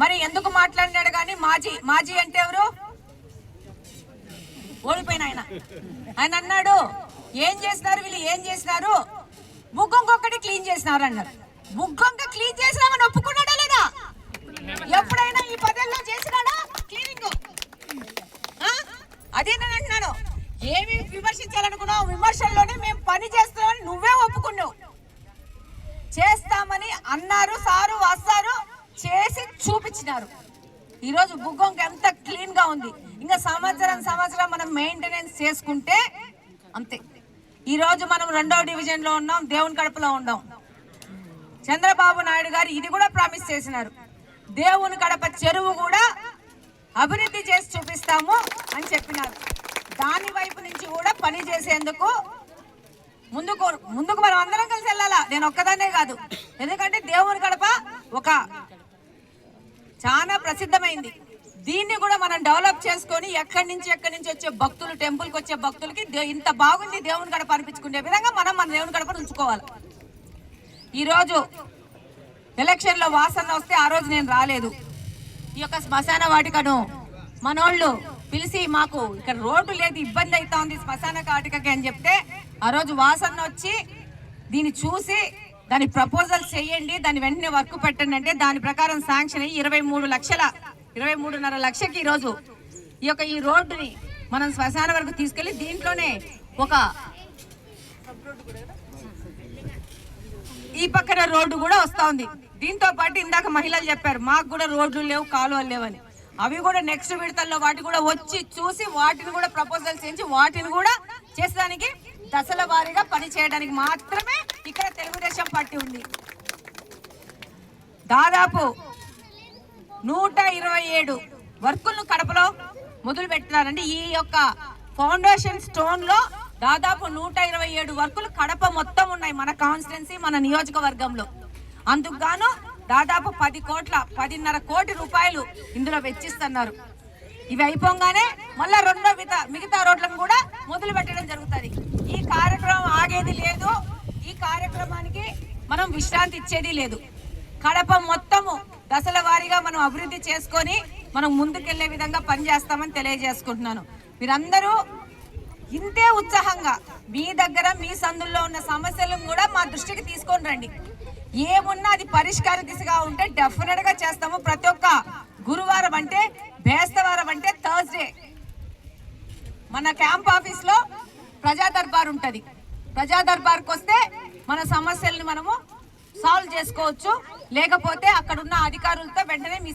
మరి ఎందుకు మాట్లాడినాడు కానీ మాజీ మాజీ అంటే ఎవరు? ఓడిపోయిన ఆయన. ఆయన అన్నాడు ఏం చేసినారు వీళ్ళు ఏం చేసినారు బుగ్గొంకొక్కటి క్లీన్ చేసినారు అన్నారు. బుగ్గొంక క్లీన్ చేసినామని ఒప్పుకున్నాడా లేదా? ఎప్పుడైనా ఈ పదేళ్ళలో చేసినాడా? క్లీనింగ్. అదే నేను అంటున్నాను. ఏమి విమర్శించాలనుకున్నావు? విమర్శల్లోనే మేము పని చేస్తున్నామని నువ్వే ఒప్పుకున్నావు. చేస్తామని అన్నారు సారు వస్తారు. చేసి చూపించినారు. ఈరోజు భూగోంకి ఎంత క్లీన్గా ఉంది. ఇంకా సంవత్సరం సంవత్సరం మనం మెయింటెనెన్స్ చేసుకుంటే అంతే. ఈరోజు మనం రెండవ డివిజన్లో ఉన్నాం దేవుని కడపలో ఉన్నాం. చంద్రబాబు నాయుడు గారు ఇది కూడా ప్రామిస్ చేసినారు. దేవుని కడప చెరువు కూడా అభివృద్ధి చేసి చూపిస్తాము అని చెప్పినారు. దాని వైపు నుంచి కూడా పని చేసేందుకు ముందుకు ముందుకు మనం అందరం కలిసి వెళ్ళాలా? నేను ఒక్కదానే కాదు. ఎందుకంటే దేవుని కడప ఒక చాలా ప్రసిద్ధమైంది. దీన్ని కూడా మనం డెవలప్ చేసుకొని ఎక్కడి నుంచి ఎక్కడి నుంచి వచ్చే భక్తులు టెంపుల్కి వచ్చే భక్తులకి ఇంత బాగుంది దేవుని గడప అనిపించుకునే విధంగా మనం మన దేవుని గడపను ఉంచుకోవాలి. ఈరోజు ఎలక్షన్లో వాసన వస్తే ఆ రోజు నేను రాలేదు. ఈ యొక్క శ్మశాన వాటికను మనోళ్ళు పిలిచి మాకు ఇక్కడ రోడ్డు లేదు ఇబ్బంది అవుతా ఉంది శ్మశాన వాటికకి అని చెప్తే ఆ రోజు వాసన వచ్చి దీన్ని చూసి దాని ప్రపోజల్ చేయండి దాని వెంటనే వర్క్ పెట్టండి అంటే దాని ప్రకారం శాంక్షన్ అయ్యి ఇరవై మూడు లక్షల ఇరవై మూడున్నర లక్షకి ఈరోజు ఈ యొక్క ఈ రోడ్డుని మనం శ్మశాన వరకు తీసుకెళ్ళి దీంట్లోనే ఒక ఈ పక్కన రోడ్డు కూడా వస్తా ఉంది. దీంతో పాటు ఇందాక మహిళలు చెప్పారు మాకు కూడా రోడ్లు లేవు కాలువలు లేవని అవి కూడా నెక్స్ట్ విడతల్లో వాటి కూడా వచ్చి చూసి వాటిని కూడా ప్రపోజల్ చేయించి వాటిని కూడా చేసేదానికి దశల వారీగా పని చేయడానికి మాత్రమే వర్షం పట్టి ఉంది. దాదాపు నూట ఇరవై ఏడు వర్కులను కడపలో మొదలు పెట్టినారండి. ఈ యొక్క ఫౌండేషన్ స్టోన్లో దాదాపు నూట ఇరవై ఏడు వర్కులు కడప మొత్తం ఉన్నాయి మన కాన్స్టిట్యున్సీ మన నియోజకవర్గంలో. అందుకుగాను దాదాపు పది కోట్ల పదిన్నర కోటి రూపాయలు ఇందులో వెచ్చిస్తున్నారు. ఇవి అయిపోగానే మళ్ళా రెండో మిగతా మిగతా రోడ్లను కూడా మొదలు పెట్టడం జరుగుతుంది. ఈ కార్యక్రమం ఆగేది లేదు. ఈ కార్యక్రమాన్ని మనం విశ్రాంతి ఇచ్చేది లేదు. కడప మొత్తము దశల వారీగా మనం అభివృద్ధి చేసుకొని మనం ముందుకెళ్ళే విధంగా పనిచేస్తామని తెలియజేసుకుంటున్నాను. మీరందరూ ఇంతే ఉత్సాహంగా మీ దగ్గర మీ సందుల్లో ఉన్న సమస్యలను కూడా మా దృష్టికి తీసుకొని రండి. ఏమున్నా అది పరిష్కార దిశగా ఉంటే డెఫినెట్గా చేస్తాము. ప్రతి ఒక్క గురువారం అంటే బేస్తవారం అంటే థర్స్డే మన క్యాంప్ ఆఫీస్లో ప్రజా దర్బార్ ఉంటది. ప్రజా దర్బార్కి వస్తే సమస్యల్ని మనము సాల్వ్ చేసుకోవచ్చు. లేకపోతే అక్కడున్న అధికారులతో వెంటనే మీ